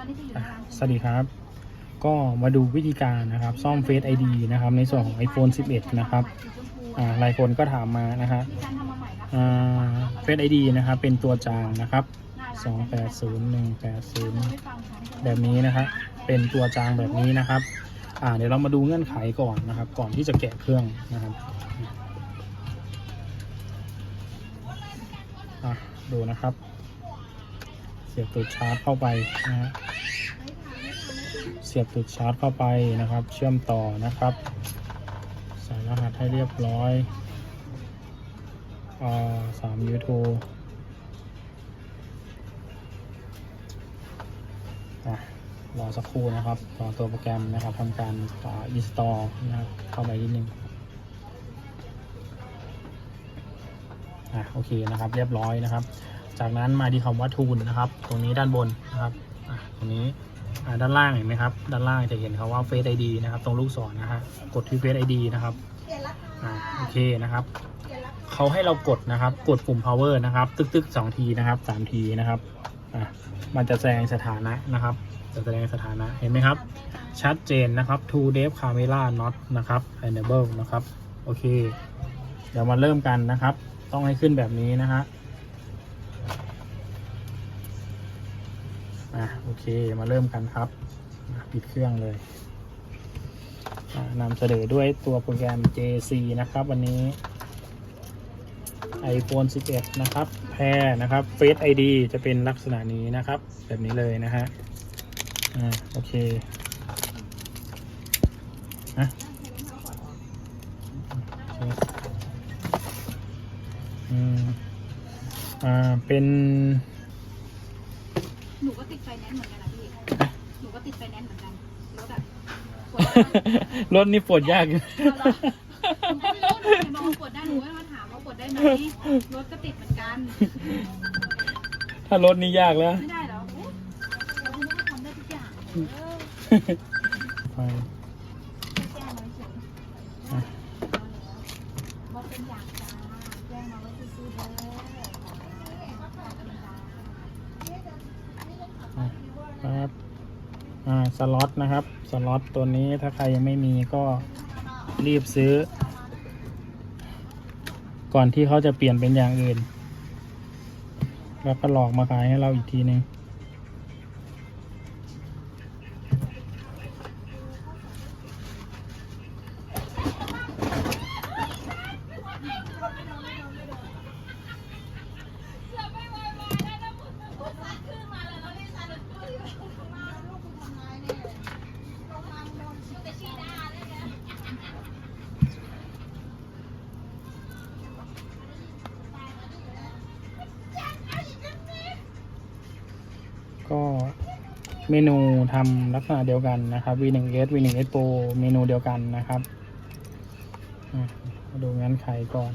อนนี้จะอยู่ในร้านสวัสดีครับ ก็มาดูวิธีการนะครับ ซ่อม Face ID นะครับ ในส่วนของ iPhone 11 นะครับอ่าหลายคนก็ถามมานะฮะมีการทำมาใหม่นะอ่า Face ID นะครับ เป็นตัวจางนะครับน่ารัก280180ไม่ฟังค่ะแบบนี้นะครับ เป็นตัวจางแบบนี้นะครับอ่าเดี๋ยวเรามาดูเงื่อนไขก่อนนะครับ ก่อนที่จะแกะเครื่องนะครับอะดูนะครับ เสียบตูดชาร์จเข้าไปนะฮะเสียบตูดชาร์จเข้าไปนะครับ เชื่อมต่อนะครับ ใส่รหัสให้เรียบร้อยอ่าสามยูทูอะรอสักครู่นะครับรอตัวโปรแกรมนะครับทำการอ่า install นะครับเข้าไปนิดนึงอะโอเคนะครับ เรียบร้อยนะครับ จากนั้นมาที่คำว่าทูนนะครับ ตรงนี้ด้านบนนะครับตรงนี้ด้านล่างเห็นไหมครับ ด้านล่างจะเห็นคำว่า Face ID นะครับ ตรงลูกศรนะฮะกดที่ Face ID นะครับโอเคนะครับเขาให้เรากดนะครับ กดปุ่ม power นะครับ ตึกๆสองทีนะครับสามทีนะครับมันจะแสดงสถานะนะครับ จะแสดงสถานะเห็นไหมครับ ชัดเจนนะครับ two depth camera not นะครับ enable นะครับ โอเค เดี๋ยวมาเริ่มกันนะครับ ต้องให้ขึ้นแบบนี้นะฮะ อะโอเคมาเริ่มกันครับ ปิดเครื่องเลยอะนำเสนอด้วยตัวโปรแกรม JC นะครับ วันนี้ iPhone 11 นะครับ แพรนะครับ Face ID จะเป็นลักษณะนี้นะครับ แบบนี้เลยนะฮะอ่าโอเคอะโอเคอืมอ่าเป็น หนูก็ติดไฟแนนซ์เหมือนกันนะพี่ หนูก็ติดไฟแนนซ์เหมือนกันแล้วแบบกดรถนี่ปวดยากอยู่หนูก็ไม่รู้หนูเห็นบอกว่ากดได้หนูก็มาถามว่ากดได้ไหมรถก็ติดเหมือนกัน ถ้ารถนี่ยากแล้ว ไม่ได้เหรอโอ้เราคุณก็ทำได้ทุกอย่างเออไป แจ้งมาเฉย อะ ว่าเป็นอย่างจ้าแจ้งมาว่าซื้อๆเด้อ อะ ครับ อ่า สล็อตนะครับ สล็อตตัวนี้ถ้าใครยังไม่มีก็รีบซื้อ ก่อนที่เขาจะเปลี่ยนเป็นอย่างอื่น แล้วก็หลอกมาขายให้เราอีกทีหนึ่ง เมนูทำลักษณะเดียวกันนะครับ V1S V1S Pro เมนูเดียวกันนะครับมาดูงั้นไขก่อน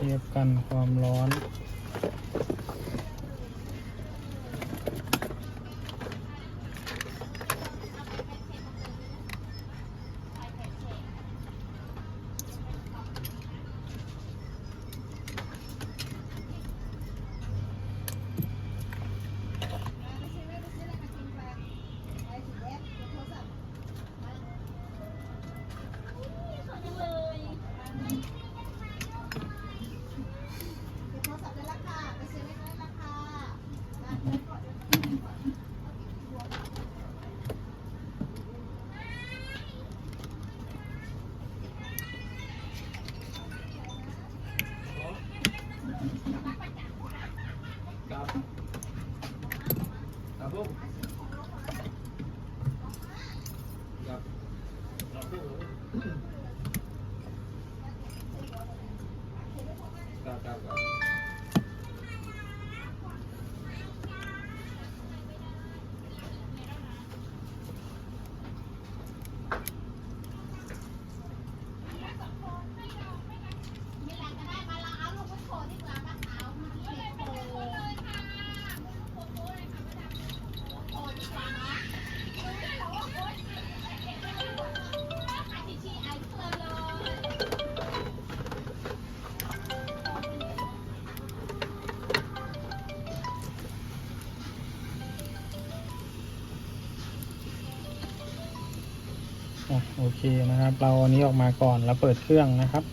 เทียบกันความร้อน เคนะครับ เราอันนี้ออกมาก่อนแล้วเปิดเครื่องนะครับ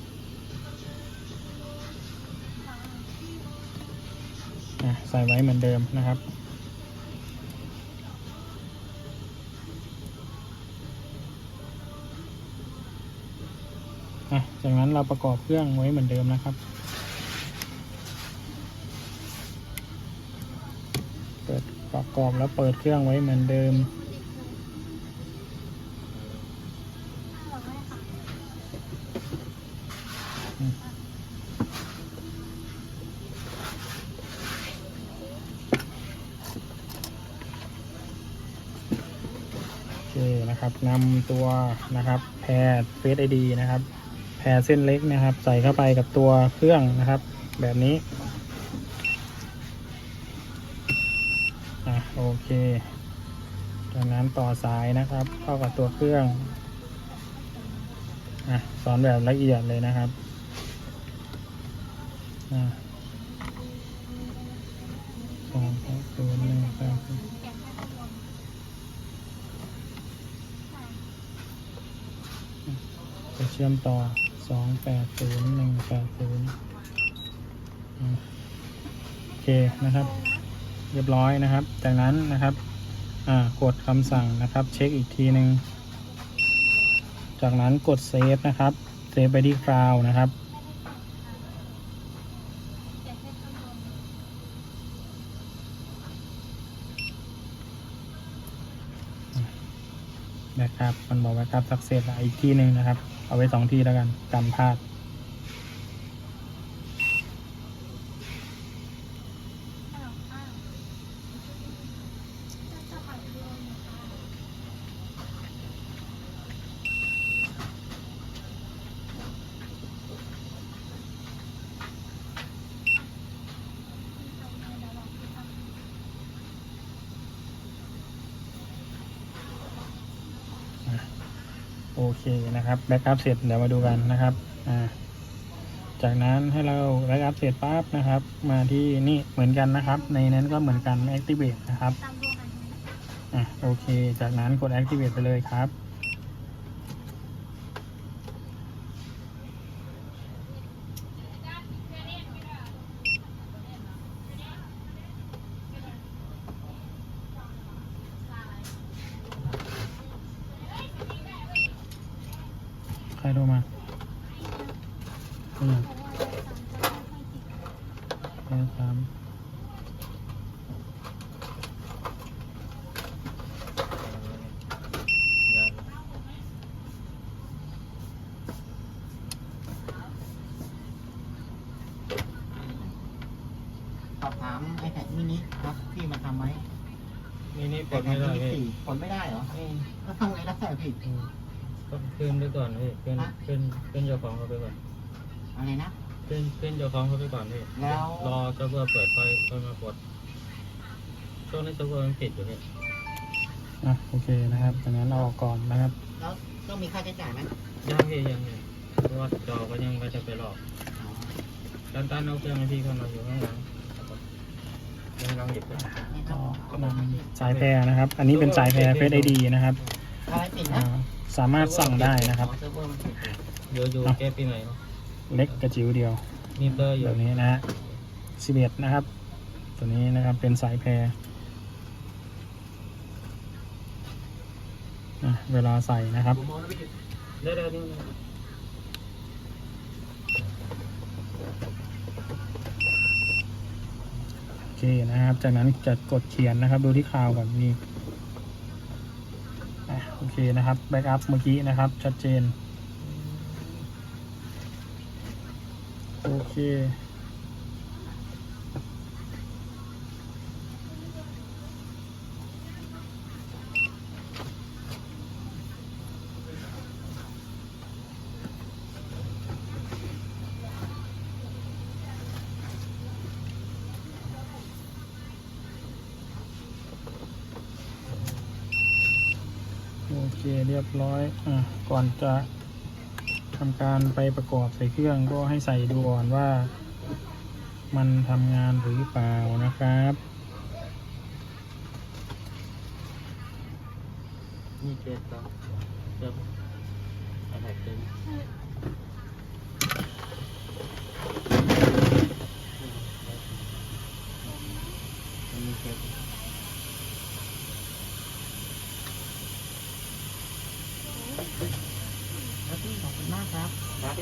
ใส่ไว้เหมือนเดิมนะครับจากนั้นเราประกอบเครื่องไว้เหมือนเดิมนะครับ เปิดประกอบแล้วเปิดเครื่องไว้เหมือนเดิม โอเค นำตัวนะครับแพรเฟสไอดีนะครับ แพรเส้นเล็กนะครับ ใส่เข้าไปกับตัวเครื่องนะครับ แบบนี้อะโอเคจากนั้นต่อสายนะครับเข้ากับตัวเครื่องอะสอนแบบละเอียดเลยนะครับอะสองสามศูนย์หนึ่งสามศูนย์ ไปเชื่อมต่อ2 8 0 1 8 0โอเคนะครับ เรียบร้อยนะครับ จากนั้นนะครับอ่ากดคำสั่งนะครับ เช็คอีกทีหนึ่งจากนั้นกดเซฟนะครับ เซฟไปที่คลาวนะครับแบ็กอัพมันบอกแบ็กอัพสักเซสอีกที่หนึ่งนะครับ เอาไว้สองที่แล้วกันกันพลาด เคนะครับแบ็กอัพเสร็จเดี๋ยวมาดูกันนะครับอ่าจากนั้นให้เราแบ็กอัพเสร็จปั๊บนะครับ มาที่นี่เหมือนกันนะครับ ในนั้นก็เหมือนกัน activate นะครับอะโอเค จากนั้นกด activate ไปเลยครับ ใครโทรมา อืมแค่สามยังสอบถามไอแพดมินิครับที่มาทำไว้นี่นี่กดไม่ได้ iPad พี่สี่ผลไม่ได้เหรออืมแล้วทำไงได้อะพี่ อืมต้องขึ้นไปก่อนพี่ขึ้นฮะขึ้นขึ้นเจ้าของเขาไปก่อน อะไรนะ ขึ้นขึ้นเจ้าของเขาไปก่อนพี่แล้ว รอเจ้าเพื่อร์เปิดค่อยค่อยมากดช่วงนี้เจ้าเพื่อร์มันปิดอยู่พี่อะโอเคนะครับจากนั้นเราออกก่อนนะครับ แล้วต้องมีค่าใช้จ่ายไหมยังพี่ยังพี่เพราะว่าจอก็ยังไม่จะไปหลอกอ๋อด้านใต้เอาเครื่องให้พี่เข้ามาอยู่ข้างหลังยังลองหยิบไปนี่คก็รับนำสายแพรนะครับ อันนี้เป็นสายแพรเฟสไอดีนะครับอะไรปิดนะอ่าสามารถสั่งได้นะครับอ๋อเซิร์ฟเวอร์มันปิดอยู่อยู่อยู่แก้ปีใหม่เนอะ เล็กกระจิ๋วเดียวมีเตอร์อยู่แบบนี้นะฮะสิบเอ็ดนะครับ ตัวนี้นะครับเป็นสายแพรอะเวลาใส่นะครับได้ได้นี่โอเคนะครับ จากนั้นจะกดเขียนนะครับ ดูที่คลาวก่อนนี่อะโอเคนะครับ แบ็กอัพเมื่อกี้นะครับ ชัดเจน คโอเคเรียบร้อย อะ ก่อนจะ ทำการไปประกอบใส่เครื่องก็ให้ใส่ดูก่อนว่า มันทำงานหรือเปล่านะครับนี่เจ็ดต่อเจ็บอะไรเต็มอันนี้เจ็บ แล้วพี่ขอบคุณมากครับ ครับ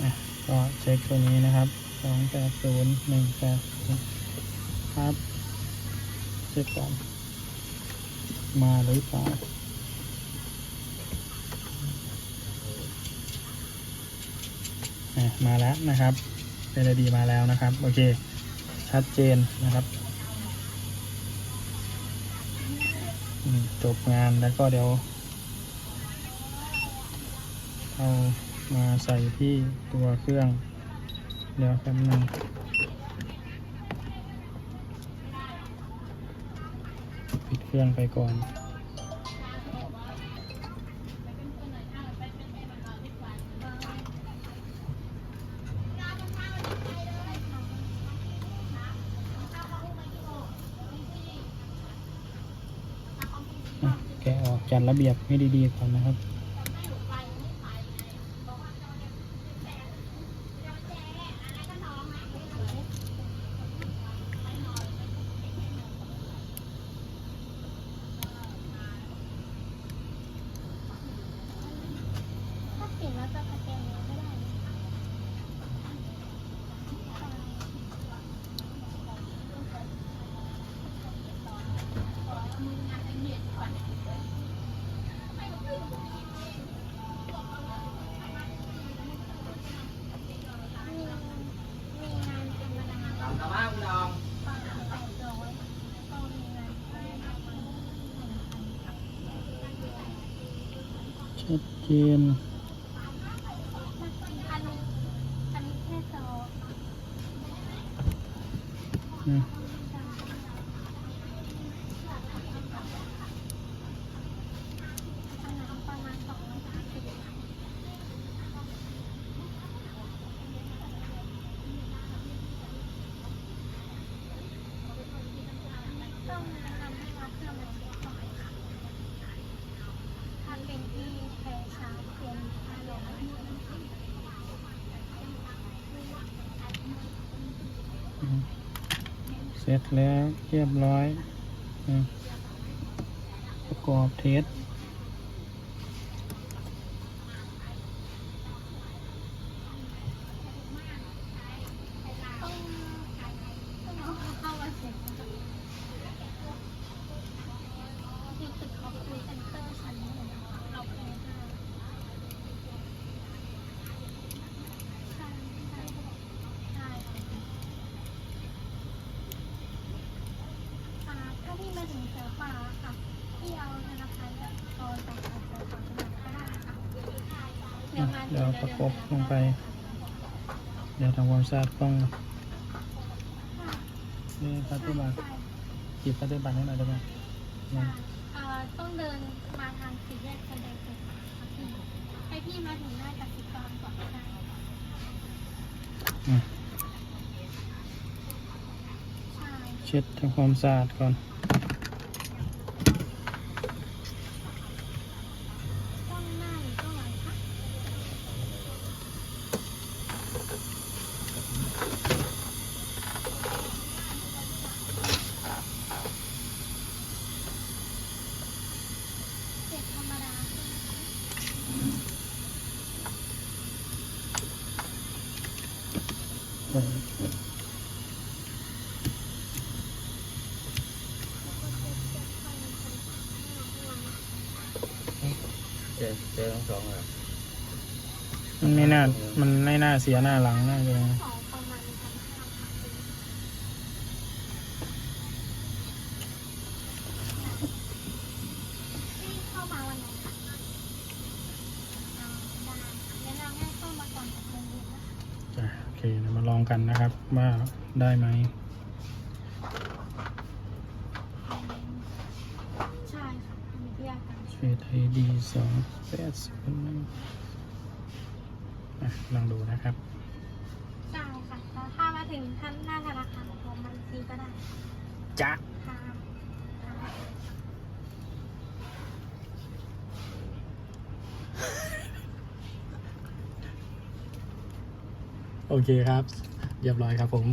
อะก็ เช็คตัวนี้นะครับสองแปดศูนย์หนึ่งแปดครับเช็คก่อนมาหรือเปล่าอะมาแล้วนะครับเป็นดีมาแล้วนะครับ โอเค ชัดเจนนะครับจบงานแล้วก็เดี๋ยว เอามาใส่ที่ตัวเครื่อง เดี๋ยวแป๊บนึงปิดเครื่องไปก่อน แกะออกจัดระเบียบให้ดีๆก่อนนะครับ ถ้าเปลี่ยนแล้วจะสแกนยังไม่ได้เลย มีมีงานธรรมดา ลองกลับบ้านคุณลอง ปาแปดร้อยก็มีงานแค่หนึ่งพัน ชัดเจน อันนี้อันนี้แค่จอ นะ อันนั้นประมาณสองร้อยสามสิบต้องแนะนำให้รับเครื่องมาเช็คก่อนค่ะถ้าเป็นที่แพรชาร์จเป็นห้าร้อย อืม เสร็จแล้วเรียบร้อยนะประกอบเทส ต้องต้องเอาเข้ามาเสร็จที่ตึกคอมพิวเตอร์ชั้นหนึ่งเราแพ้ห้าใช่ใช่ใช่อ่า ถ้าพี่มาถึงเสือป่าค่ะพี่เอาธนาคารกับกรต่างๆเสือป่าสมัครก็ได้ค่ะเดี๋ยวมาเดี๋ยวประกบลงไป เดี๋ยวทำความสะอาดกล้องนี่ปฏิบัติจีบปฏิบัติให้หน่อยได้ไหมนะเอ่อต้องเดินมาทางสี่แยกไฟแดงเสร็จค่ะพี่ให้พี่มาถึงหน้ากสิกรก่อนก็ได้อืมใช่ เช็ดทำความสะอาดก่อน ต้องหน้าหรือต้องหลังคะเจ็ดธรรมดา เจ็บเจ็บทั้งสองอะมันไม่น่า มันไม่น่าเสียหน้าหลังน่าจะของประมาณพันห้าค่ะพี่เข้ามาวันไหนคะอ่าได้แนะนำให้เข้ามาก่อนหกโมงเย็นนะคะจ้ะโอเคเดี๋ยวมาลองกันนะครับ ว่าได้ไหม ใช่ค่ะมีที่ อาการเฟซไอดีสองแปดศูนย์หนึ่งอะลองดูนะครับใช่ค่ะแล้วถ้ามาถึงท่านหน้าธนาคารของบัญชีก็ได้จ๊ะค่ะโอเคครับ เรียบร้อยครับผม